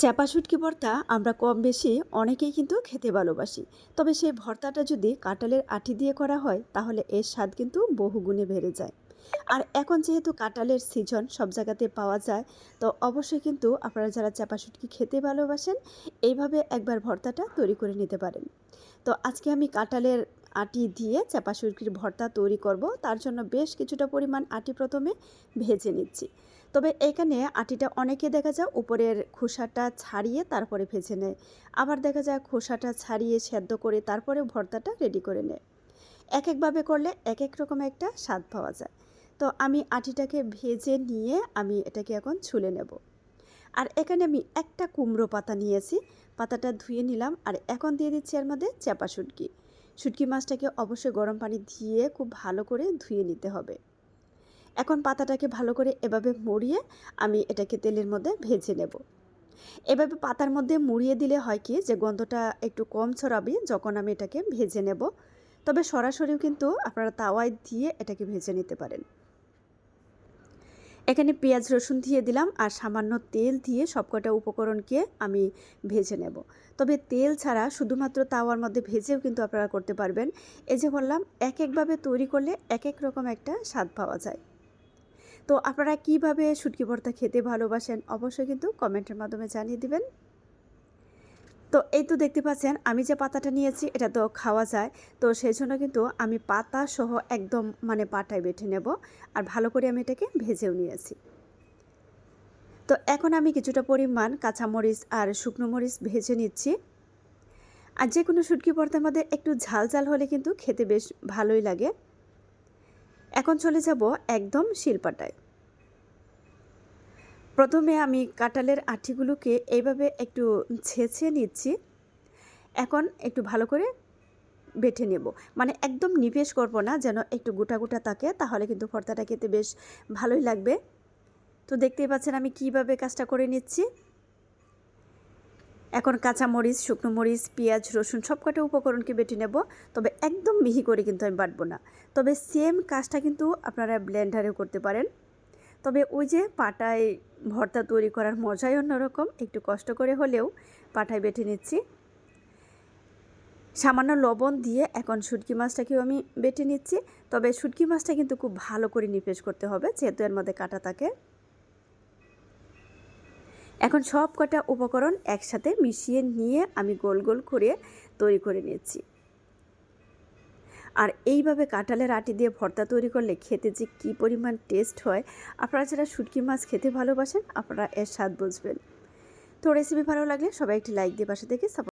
চাপা শুটকি ভর্তা আমরা কম বেশি অনেকেই কিন্তু খেতে ভালোবাসি। তবে সেই ভর্তাটা যদি কাঁঠালের আঠি দিয়ে করা হয়, তাহলে এর স্বাদ কিন্তু বহুগুণে বেড়ে যায়। আর এখন যেহেতু কাঁঠালের সিজন সব জায়গাতে পাওয়া যায়, তো অবশ্যই কিন্তু আপনারা যারা চাপা শুটকি খেতে ভালোবাসেন, এইভাবে একবার ভর্তাটা তৈরি করে নিতে পারেন। তো আজকে আমি কাঁঠালের আটি দিয়ে চাপা শুটকির ভর্তা তৈরি করব। তার জন্য বেশ কিছুটা পরিমাণ আটি প্রথমে ভেজে নিচ্ছি। তবে এখানে আটিটা অনেকে দেখা যায় উপরের খোসাটা ছাড়িয়ে তারপরে ভেজে নেয়। আবার দেখা যায় খোসাটা ছাড়িয়ে সেদ্ধ করে তারপরে ভর্তাটা রেডি করে নেয়। এক একভাবে করলে এক এক রকম একটা স্বাদ পাওয়া যায়। তো আমি আটিটাকে ভেজে নিয়ে আমি এটাকে এখন ছুলে নেব। আর এখানে আমি একটা কুমড়ো পাতা নিয়েছি। পাতাটা ধুয়ে নিলাম আর এখন দিয়ে দিচ্ছি এর মধ্যে চাপা শুটকি। শুটকি মাছটাকে অবশ্যই গরম পানি দিয়ে খুব ভালো করে ধুয়ে নিতে হবে। এখন পাতাটাকে ভালো করে এভাবে মুড়িয়ে আমি এটাকে তেলের মধ্যে ভেজে নেব। এভাবে পাতার মধ্যে মুড়িয়ে দিলে হয় কি যে গন্ধটা একটু কম ছড়াবে যখন আমি এটাকে ভেজে নেব। তবে সরাসরিও কিন্তু আপনারা তাওয়ায় দিয়ে এটাকে ভেজে নিতে পারেন। এখানে পেঁয়াজ রসুন দিয়ে দিলাম আর সামান্য তেল দিয়ে সবকটা উপকরণকে আমি ভেজে নেব। তবে তেল ছাড়া শুধুমাত্র তাওয়ার মধ্যে ভেজেও কিন্তু আপনারা করতে পারবেন। এই যে বললাম এক একভাবে তৈরি করলে এক এক রকম একটা স্বাদ পাওয়া যায়। তো আপনারা কীভাবে শুটকি ভর্তা খেতে ভালোবাসেন? অবশ্যই কিন্তু কমেন্টের মাধ্যমে জানিয়ে দিবেন। তো এই তো দেখতে পাচ্ছেন, আমি যে পাতাটা নিয়েছি, এটা তো খাওয়া যায়। তো সেই জন্য কিন্তু আমি পাতা সহ একদম মানে পাটায় বেটে নেব। আর ভালো করে আমি এটাকে ভেজেও নিয়েছি। তো এখন আমি কিছুটা পরিমাণ কাঁচামরিচ আর শুকনো মরিচ ভেজে নিচ্ছি। আর যে কোনো শুটকি ভর্তার মধ্যে একটু ঝাল ঝাল হলে কিন্তু খেতে বেশ ভালোই লাগে। এখন চলে যাব একদম শিলপাটায়। প্রথমে আমি কাঁঠালের আঠিগুলোকে এইভাবে একটু ছেঁচে নিচ্ছি। এখন একটু ভালো করে বেটে নেব। মানে একদম নিবেশ করব না, যেন একটু গোটা গোটা থাকে, তাহলে কিন্তু ভর্তাটা খেতে বেশ ভালোই লাগবে। তো দেখতেই পাচ্ছেন আমি কীভাবে কাজটা করে নিচ্ছি। এখন কাঁচা মরিচ, শুকনো মরিচ, পেঁয়াজ, রসুন সব কটা উপকরণকে বেটে নেব। তবে একদম মিহি করে কিন্তু আমি বাটবো না। তবে সেম কাজটা কিন্তু আপনারা ব্লেন্ডারেও করতে পারেন। তবে ওই যে পাটায় ভর্তা তৈরি করার মজাই অন্যরকম, একটু কষ্ট করে হলেও পাটায় বেটে নিচ্ছি। সামান্য লবণ দিয়ে এখন শুটকি মাছটাকেও আমি বেটে নিচ্ছি। তবে শুটকি মাছটা কিন্তু খুব ভালো করে নিপেশ করতে হবে, যেহেতু এর মধ্যে কাটা থাকে। এখন সব কটা উপকরণ একসাথে মিশিয়ে নিয়ে আমি গোল গোল করে তৈরি করে নিয়েছি। আর এইভাবে কাঁঠালের আটি দিয়ে ভর্তা তৈরি করলে খেতে যে কী পরিমাণ টেস্ট হয়, আপনারা যারা শুটকি মাছ খেতে ভালোবাসেন, আপনারা এর স্বাদ বুঝবেন। তো রেসিপি ভালো লাগলে সবাই একটি লাইক দিয়ে পাশে থেকে